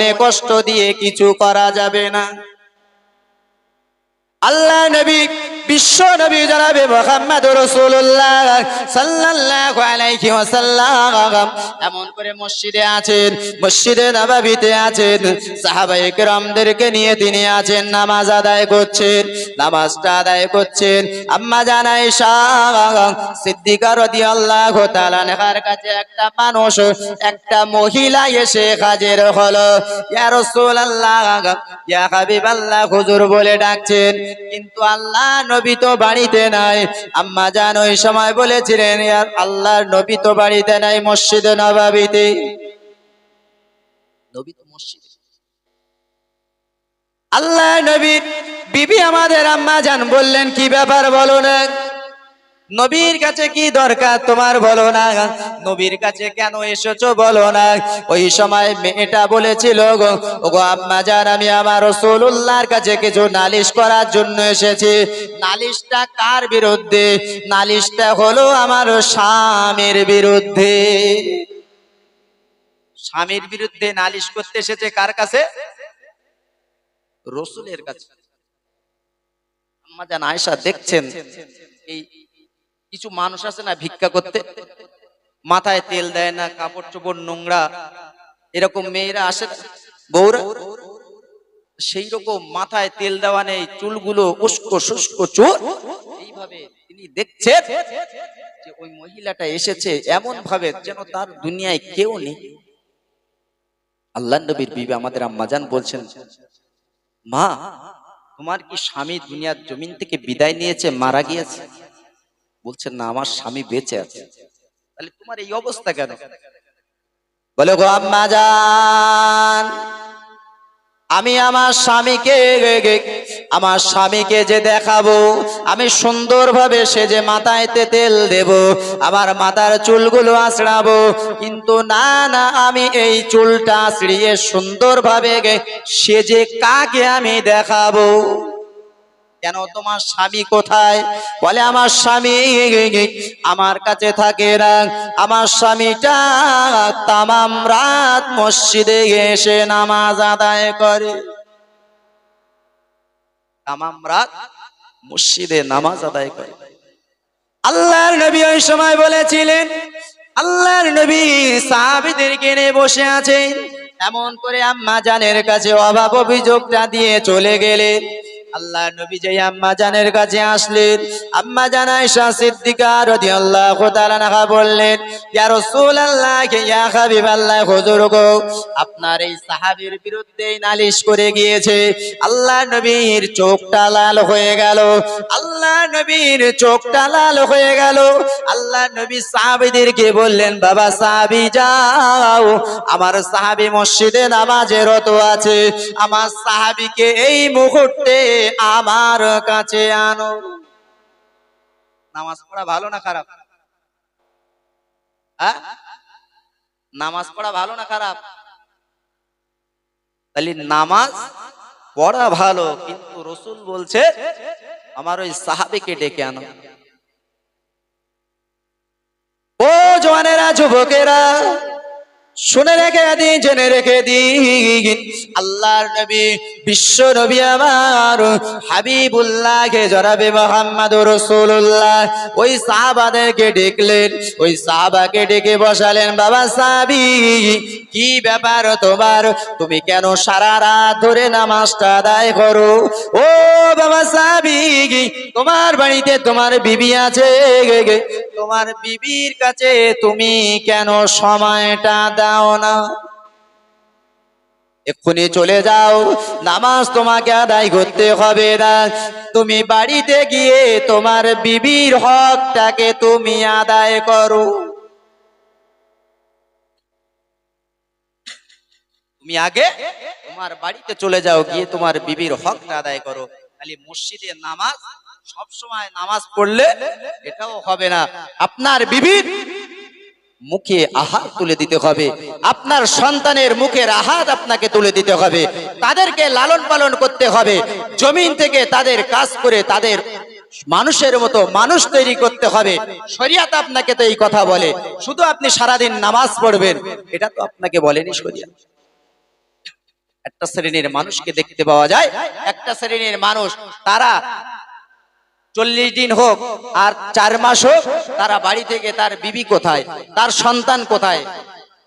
মনে কষ্ট দিয়ে কিছু করা যাবে না। আল্লাহ নবী বিশ্ব নবী জানাবে মোহাম্মদ রসুল্লাহ সাল্লাল্লাহু আলাইহি ওয়াসাল্লাম। এমন করে মসজিদে আছেন, মসজিদে নবাবিতে আছেন, সাহাবায়ে কেরামদেরকে নিয়ে তিনি আছেন, নামাজ আদায় করছেন, নামাজটা আদায় করছেন। আম্মা জানাই সিদ্দিকা রাদিয়াল্লাহু তাআলা নেহার কাছে একটা মানুষ, একটা মহিলা এসে হাজির হলো। ইয়া রাসূলুল্লাহ, ইয়া হাবিবাল্লাহ, হুজুর বলে ডাকছেন, কিন্তু আল্লাহ নবী তো বাড়িতে নাই। আম্মা জান ওই সময় বলেছিলেন আর আল্লাহর নবী তো বাড়িতে নাই মসজিদে নবাবিতে। আল্লাহ নবী বিবি আমাদের আম্মা জান বললেন, কি ব্যাপার বলো না? নবীর কাছে কি দরকার তোমার বলো না? নবীর কাছে কেন এসেছ বলো না? ওই সময় মেয়েটা বলেছিল গো, ওগো আম্মা জান, আমি আমার রসুল্লাহর কাছে কিছু নালিশ করার জন্য এসেছি। নালিশটা কার বিরুদ্ধে? নালিশটা হলো আমার স্বামীর বিরুদ্ধে। স্বামীর বিরুদ্ধে নালিশ করতে এসেছে কার কাছে? রসুলের কাছে। আম্মা জান আয়সা দেখছেন এই কিছু মানুষ আছে না ভিক্ষা করতে? মাথায় তেল দেয় না, কাপড় চোপড় নোংরা। এরকম মেয়েরা আসে বউরা? সেই রকম মাথায় তেল দেওয়া নেই, চুলগুলো উস্কো শুষ্ক চোর। এইভাবে তিনি দেখছেন যে ওই মহিলাটা এসেছে এমন ভাবে যেন তার দুনিয়ায় কেউ নেই। আল্লাহ নবীর বিবি আমাদের আম্মাজান বলছেন, মা, তোমার কি স্বামী দুনিয়ার জমিন থেকে বিদায় নিয়েছে, মারা গিয়েছে? বলছেন, না, আমার স্বামী বেঁচে আছে। তাহলে তোমার এই অবস্থা কেন? বলে, গো আম্মা জান, আমি আমার স্বামীকে আমার স্বামীকে যে দেখাবো, আমি সুন্দরভাবে সে যে মাথায় তেল দেব, আমার মাথার চুলগুলো আঁচড়াবো কিন্তু না না, আমি এই চুলটা আঁচড়িয়ে সুন্দরভাবে সে যে কাকে আমি দেখাবো? কেন তোমার স্বামী কোথায়? বলে, আমার স্বামী আমার কাছে থাকে না। আমার স্বামীটা তামাম রাত মসজিদে এসে নামাজ আদায় করে। তামাম রাত মসজিদে নামাজ আদায় করে। আল্লাহর নবী ওই সময় বলেছিলেন, আল্লাহর নবী সাহাবীদেরকে নিয়ে বসে আছেন। এমন করে আম্মা জানের কাছে অভাব অভিযোগটা দিয়ে চলে গেলেন। আল্লাহ নবী যে আম্মা জানের কাছে আসলেন, আম্মা জান আয়েশা সিদ্দিকা রাদিয়াল্লাহু তাআলা নাহা বললেন, ইয়া রাসূলুল্লাহ, ইয়া হাবিবাল্লাহ, হুজুর গো, আপনার এই সাহাবীর বিরুদ্ধে নালিশ করে গিয়েছে, আল্লাহ নবীর চোখটা লাল হয়ে গেল, আল্লাহ নবীর চোখটা লাল হয়ে গেল, আল্লাহ নবী সাহাবীদেরকে বললেন, বাবা সাহাবী যাও, আমার সাহাবী মসজিদে নামাজে রত আছে, আমার সাহাবীকে এই মুহূর্তে আমার কাছে আনো। নামাজ পড়া ভালো না খারাপ? হ্যাঁ? নামাজ পড়া ভালো না খারাপ? তাহলে নামাজ পড়া ভালো, কিন্তু রসুল বলছে, আমার ওই সাহাবিকে ডেকে আনো। ও জওয়ানেরা, যুবকেরা শুনে রেখে দিন, জেনে রেখে দিন। আল্লাহর নবী, বিশ্ব নবী আমার, হাবিবুল্লাহকে জরাবে মোহাম্মদ রসুল্লাহ ওই সাহাবাদেরকে ডেকলেন, ওই সাহাবাকে ডেকে বসালেন, বাবা সাহাবি, কি ব্যাপার তোমার? তুমি কেন সারা রাত ধরে নামাজটা আদায় করো? ও বাবা সাহাবি, তোমার বাড়িতে তোমার বিবি আছে? তোমার বিবির কাছে তুমি কেন সময়টা দাও না? এক্ষুনি চলে যাও, নামাজ তোমাকে আদায় করতে হবে না। তুমি বাড়িতে গিয়ে তোমার বিবির হকটাকে তুমি আদায় করো। তুমি আগে তোমার বাড়িতে চলে যাও, গিয়ে তোমার বিবির হকটা আদায় করো। খালি মসজিদে নামাজ সব সময় নামাজ পড়লে এটাও হবে না। আপনার বিবির মুখে আহার তুলে দিতে হবে। আপনার সন্তানের মুখের আহাত আপনাকে তুলে দিতে হবে। তাদেরকে লালন পালন করতে হবে। জমিন থেকে তাদের কাজ করে তাদের মানুষের মতো মানুষ তৈরি করতে হবে। শরিয়াত আপনাকে তো এই কথা বলে। শুধু আপনি সারাদিন নামাজ পড়বেন। এটা তো আপনাকে বলেনি শরিয়াত। একটা শ্রেণির মানুষকে দেখতে পাওয়া যায়। একটা শ্রেণির মানুষ তারা চল্লিশ দিন হোক আর চার মাস হোক, তারা বাড়ি থেকে তার বিবি কোথায়, তার সন্তান কোথায়,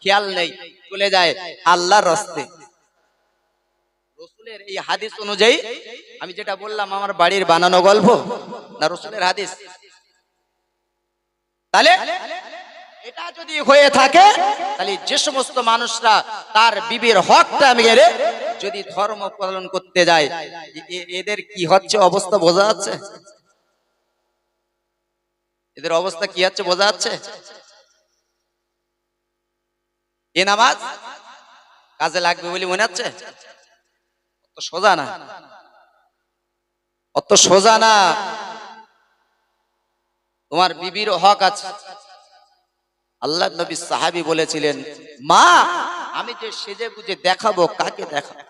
খেয়াল নেই, চলে যায় আল্লাহর রস্তে। রসুলের এই হাদিস অনুযায়ী, আমি যেটা বললাম, আমার বাড়ির বানানো গল্প, না রসুলের হাদিস? তাহলে, এটা যদি হয়ে থাকে, তাহলে যে সমস্ত মানুষরা তার বিবির হকটা মেরে, যদি ধর্ম পালন করতে যায় এদের কি হচ্ছে অবস্থা বোঝা যাচ্ছে? এদের অবস্থা কি হচ্ছে বোঝা যাচ্ছে? এ নামাজ কাজে লাগবে বলে মনে হচ্ছে? অত সোজা না। অত সোজা না। তোমার বিবির হক আছে। আল্লাহ নবী সাহাবি বলেছিলেন, মা, আমি যে সেজে গুজে দেখাবো, কাকে দেখাবো?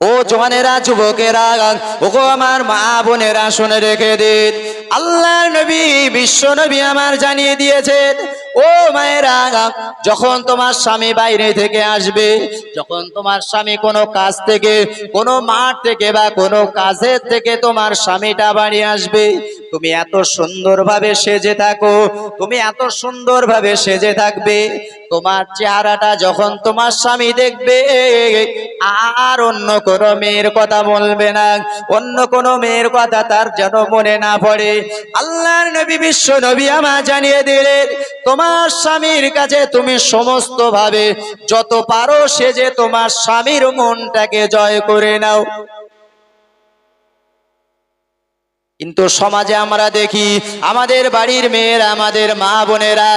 ও জওয়ানেরা যুবকেরা ও গো আমার মা বোনেরা, শুনে রেখে দিন। আল্লাহ নবী, বিশ্ব নবী আমার জানিয়ে দিয়েছেন, ও মায়েরা, যখন তোমার স্বামী বাইরে থেকে আসবে, যখন তোমার স্বামী কোনো কাজ থেকে, কোনো মাঠ থেকে বা কোনো কাজের থেকে তোমার স্বামীটা বাড়ি আসবে, তুমি এত সুন্দরভাবে সেজে থাকো, তুমি এত সুন্দরভাবে সেজে থাকবে, তোমার চেহারাটা যখন তোমার স্বামী দেখবে, আর অন্য কোনো মেয়ের কথা বলবে না, অন্য কোনো মেয়ের কথা তার যেন মনে না পড়ে। আল্লাহর নবী, বিশ্ব নবী আমার জানিয়ে দিলেন, তোমার স্বামীর কাছে তুমি সমস্ত ভাবে যত পারো সেজে তোমার স্বামীর মনটাকে জয় করে নাও। কিন্তু সমাজে আমরা দেখি, আমাদের বাড়ির মেয়েরা, আমাদের মা বোনেরা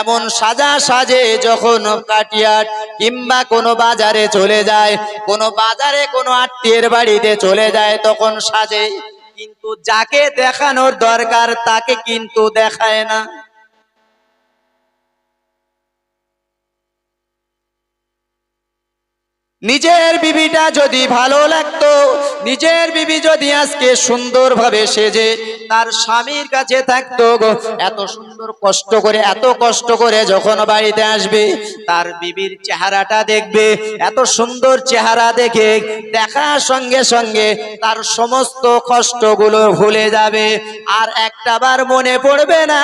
এমন সাজা সাজে যখন কাটিয়াট কিংবা কোনো বাজারে চলে যায়, কোনো বাজারে কোনো আত্মীয়ের বাড়িতে চলে যায়, তখন সাজে। কিন্তু যাকে দেখানোর দরকার তাকে কিন্তু দেখায় না। নিজের বিবিটা যদি ভালো লাগতো, নিজের বিবি যদি আজকে সুন্দরভাবে সেজে তার স্বামীর কাছে থাকতো গো, এত সুন্দর কষ্ট করে, এত কষ্ট করে যখন বাড়িতে আসবে, তার বিবির চেহারাটা দেখবে, এত সুন্দর চেহারা দেখে দেখার সঙ্গে সঙ্গে তার সমস্ত কষ্টগুলো ভুলে যাবে। আর একটাবার মনে পড়বে না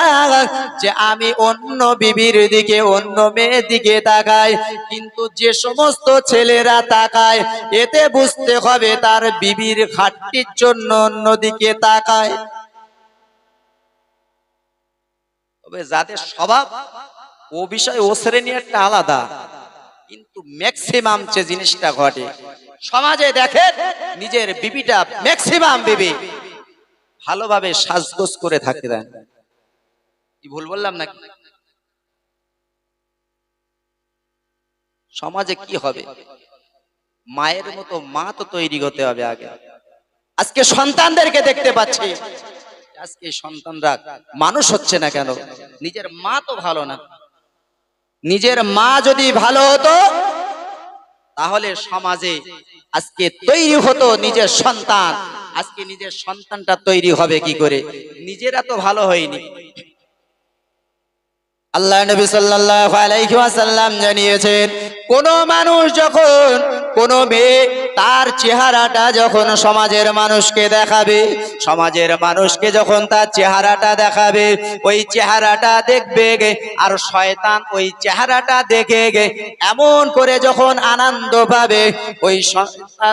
যে আমি অন্য বিবির দিকে, অন্য মেয়ের দিকে তাকাই, কিন্তু যে সমস্ত ছেলেরা তাকায়, এতে বুঝতে হবে তার বিবির ঘাটতির জন্য অন্যদিকে তাকায়। তবে যাদের স্বভাব, ও বিষয় ও শ্রেণি একটা আলাদা, কিন্তু ম্যাক্সিমাম যে জিনিসটা ঘটে, সমাজে দেখে নিজের বিবিটা ম্যাক্সিমাম বিবি। ভালোভাবে সাজগোজ করে থাকতে দেন। কি ভুল বললাম নাকি? সমাজে কি হবে? মায়ের মতো মা তো তৈরি হতে হবে আগে। আজকে সন্তানদেরকে দেখতে পাচ্ছি। আজকে সন্তানরা মানুষ হচ্ছে না কেন? নিজের মা তো ভালো না। নিজের মা যদি ভালো হতো, তাহলে সমাজে আজকে তৈরি হতো নিজের সন্তান। আজকে নিজের সন্তানটা তৈরি হবে কি করে? নিজেরা তো ভালো হয়নি। আল্লাহ নবী সাল্লাল্লাহু আলাইহি ওয়াসাল্লাম জানিয়েছেন কোন মানুষ যখন কোন মেয়ে তার চেহারাটা যখন সমাজের মানুষকে দেখাবে সমাজের মানুষকে যখন তার চেহারাটা দেখাবে ওই চেহারাটা দেখবে গে, আর শয়তান ওই চেহারাটা দেখে গে এমন করে যখন আনন্দ পাবে ওই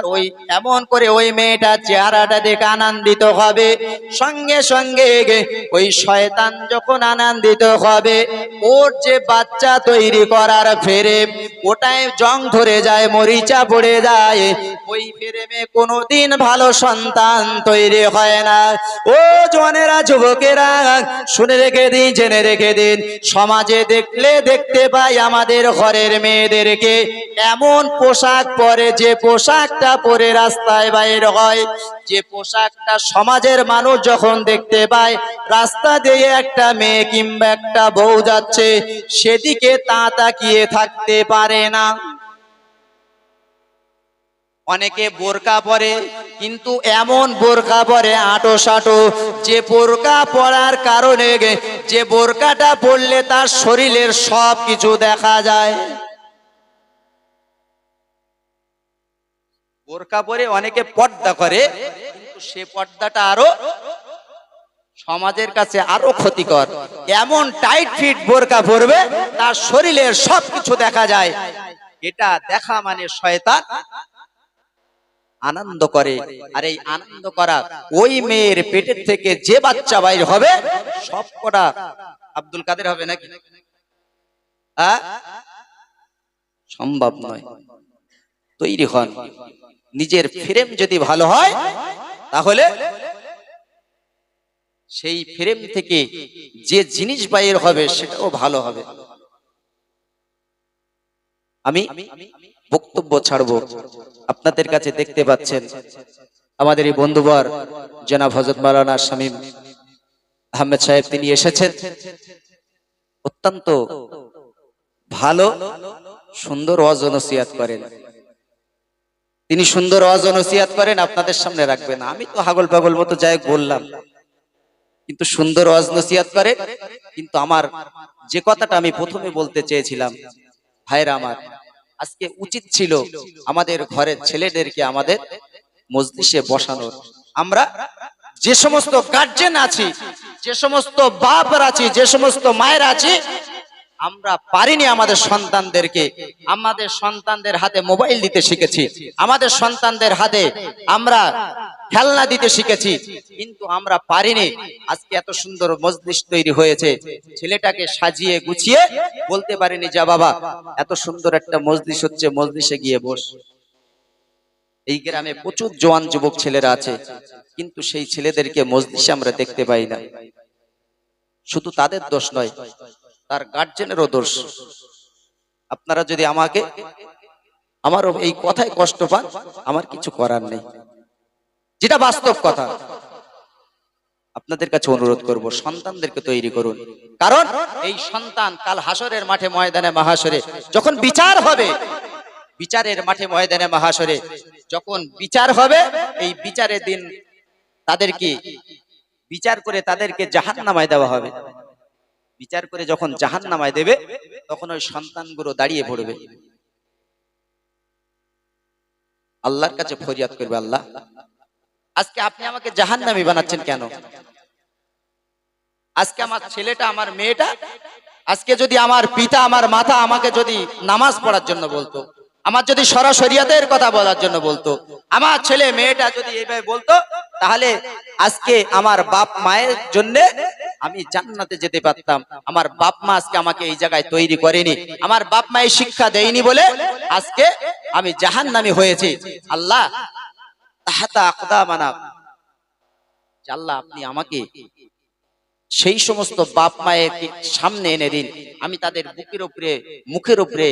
ওই এমন করে ওই মেয়েটার চেহারাটা দেখে আনন্দিত হবে। সঙ্গে সঙ্গে গে ওই শয়তান যখন আনন্দিত হবে ওর যে বাচ্চা তৈরি করার ফেরে ওটায় জং ধরে যায় মরিচা পড়ে যায় ওই ফেরেমে কোনোদিন ভালো সন্তান তৈরি হয় না। ও জনেরা যুবকেরা, শুনে রেখে দিন, জেনে রেখে দিন, সমাজে দেখলে দেখতে পাই আমাদের ঘরের মেয়েদেরকে। এমন পোশাক পরে, যে পোশাকটা পরে রাস্তায় বাইর হয়, যে পোশাকটা সমাজের মানুষ যখন দেখতে পায়, রাস্তা দিয়ে একটা মেয়ে কিংবা একটা বউ যাচ্ছে, সেদিকে তা তাকিয়ে থাকতে পারে না। অনেকে বোরকা পরে, কিন্তু এমন বোরকা পরে আটো সাটো যে বোরকা পরার কারণে যে বোরকাটা পরলে তার শরীরের সব কিছু দেখা যায়। বোরকা পরে অনেকে পর্দা করে, কিন্তু সে পর্দাটা আরও সমাজের কাছে আরও ক্ষতিকর। এমন টাইট ফিট বোরকা পরবে, তার শরীরের সবকিছু দেখা যায়। এটা দেখা মানে শয়তান আনন্দ করে। আর এই আনন্দ করা ওই মেয়ের পেটের থেকে যে বাচ্চা বাইর হবে, সব কটা আব্দুল কাদের হবে নাকি? সম্ভব নয়। তৈরি হন। নিজের ফ্রেম যদি ভালো হয়, তাহলে সেই ফ্রেম থেকে যে জিনিস বাইর হবে, সেটাও ভালো হবে। আমি বক্তব্য ছাড়বো। আপনাদের কাছে দেখতে পাচ্ছেন আমাদের এই বন্ধুবার জনাব হজরত মালানা শামীম আহমেদ সাহেব। তিনি এসেছেন। অত্যন্ত ভালো, সুন্দর অজনসিয়াত করেন। তিনি সুন্দর অজনসিয়াত করেন, আপনাদের সামনে রাখবেন। আমি তো হাগল পাগল মতো যাই বললাম। কিন্তু সুন্দর অজনসিয়াত করে। কিন্তু আমার যে কথাটা আমি প্রথমে বলতে চেয়েছিলাম ভাইরা আমার, আজকে উচিত ছিল আমাদের ঘরের ছেলেদেরকে আমাদের মজলিসে বসানোর। আমরা যে সমস্ত গার্জেন আছি, যে সমস্ত বাপ আছি, যে সমস্ত মায়ের আছি, আমরা পারিনি আমাদের সন্তানদেরকে। আমাদের সন্তানদের হাতে মোবাইল দিতে শিখেছি। আমাদের সন্তানদের হাতে আমরা খেলনা দিতে শিখেছি। কিন্তু আমরা পারিনি। আজকে এত সুন্দর মজলিস তৈরি হয়েছে। ছেলেটাকে সাজিয়ে গুছিয়ে বলতে পারিনি, যা বাবা, এত সুন্দর একটা মজলিস হচ্ছে, মজলিসে গিয়ে বস। এই গ্রামে প্রচুর জওয়ান যুবক ছেলেরা আছে, কিন্তু সেই ছেলেদেরকে মজলিসে আমরা দেখতে পাই না। শুধু তাদের দোষ নয়, তার গার্জেনেরও দোষ। আপনারা যদি আমাকে, আমারও এই কথায় কষ্ট পান, আমার কিছু করার নেই। যেটা বাস্তব কথা আপনাদের কাছে অনুরোধ করব, সন্তানদেরকে তৈরি করুন। কারণ এই সন্তান কাল হাসরের মাঠে ময়দানে মহাসরে যখন বিচার হবে, বিচারের মাঠে ময়দানে মহাসরে যখন বিচার হবে, এই বিচারের দিন তাদেরকে বিচার করে তাদেরকে জাহান নামায় দেওয়া হবে। বিচার করে যখন জাহান নামায় দেবে, তখন ওই সন্তানগুলো দাঁড়িয়ে পড়বে। আল্লাহর কাছে ফরিয়াদ করবে, আল্লাহ, আজকে আপনি আমাকে জাহান নামি বানাচ্ছেন কেন? আজকে আমার ছেলেটা, আমার মেয়েটা, আজকে যদি আমার পিতা, আমার মাথা আমাকে যদি নামাজ পড়ার জন্য বলতো, আমার যদি সরাসরিয়াতের কথা বলার জন্য বলতো, আমার ছেলে, মেয়েটা যদি এইভাবে বলতো, তাহলে আজকে আমার বাপ মায়ের জন্য আমি জান্নাতে যেতে পারতাম। আমার বাপ মা আজকে আমাকে এই জায়গায় তৈরি করেনি। আমার বাপ মায়ের শিক্ষা দেয়নি বলে আজকে আমি জাহান নামি হয়েছি। আল্লাহ তাহাতা আকদা আল্লাহ আপনি আমাকে সেই সমস্ত বাপ মায়ের সামনে এনে দিন। আমি তাদের বুকের উপরে, মুখের উপরে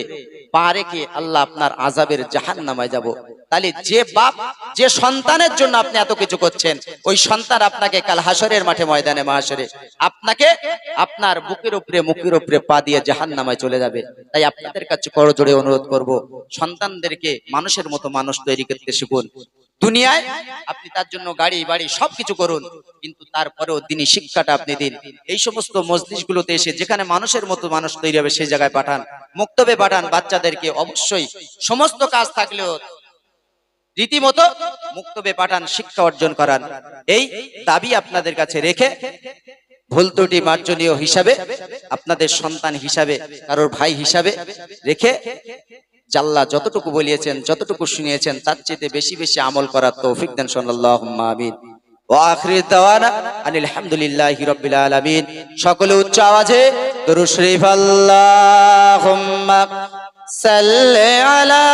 পা রেখে আল্লাহ আপনার আজাবের জাহান নামায় যাব। তাহলে যে বাপ, যে সন্তানের জন্য আপনি এত কিছু করছেন, ওই সন্তান আপনাকে কাল হাসরের মাঠে ময়দানে মহাসরে আপনাকে আপনার বুকের উপরে, মুখের উপরে পা দিয়ে জাহান নামায় চলে যাবে। তাই আপনাদের কাছে করজোড়ে অনুরোধ করব, সন্তানদেরকে মানুষের মতো মানুষ তৈরি করতে শিখুন। দুনিয়ায় আপনি তার জন্য গাড়ি, বাড়ি সবকিছু করুন, কিন্তু তারপরেও দিনই শিক্ষাটা আপনি দিন। এই সমস্ত মসজিদ গুলোতে এসে যেখানে মানুষের মতো মানুষ তৈরি হবে, সেই জায়গায় পাঠান। মুক্তবে পাঠান বাচ্চাদেরকে অবশ্যই। সমস্ত কাজ থাকলেও রীতিমতো মুক্তবে পাঠান, শিক্ষা অর্জন করান। এই দাবি আপনাদের কাছে রেখে ভুল ত্রুটি মার্জনীয় হিসাবে, আপনাদের সন্তান হিসাবে, কারোর ভাই হিসাবে রেখে জাল্লা যতটুকু বলিয়েছেন, যতটুকু শুনিয়েছেন, তার চেয়ে বেশি বেশি আমল করার তৌফিক দেন সাল্লাল্লাহুম্মা আমিন। ওয়া আখির দাওয়ানা আনিল হামদুলিল্লাহি রাব্বিল আলামিন। সকলে উচ্চ আওয়াজে দরুদ শরীফ, আল্লাহুম্মা সাল্লি আলা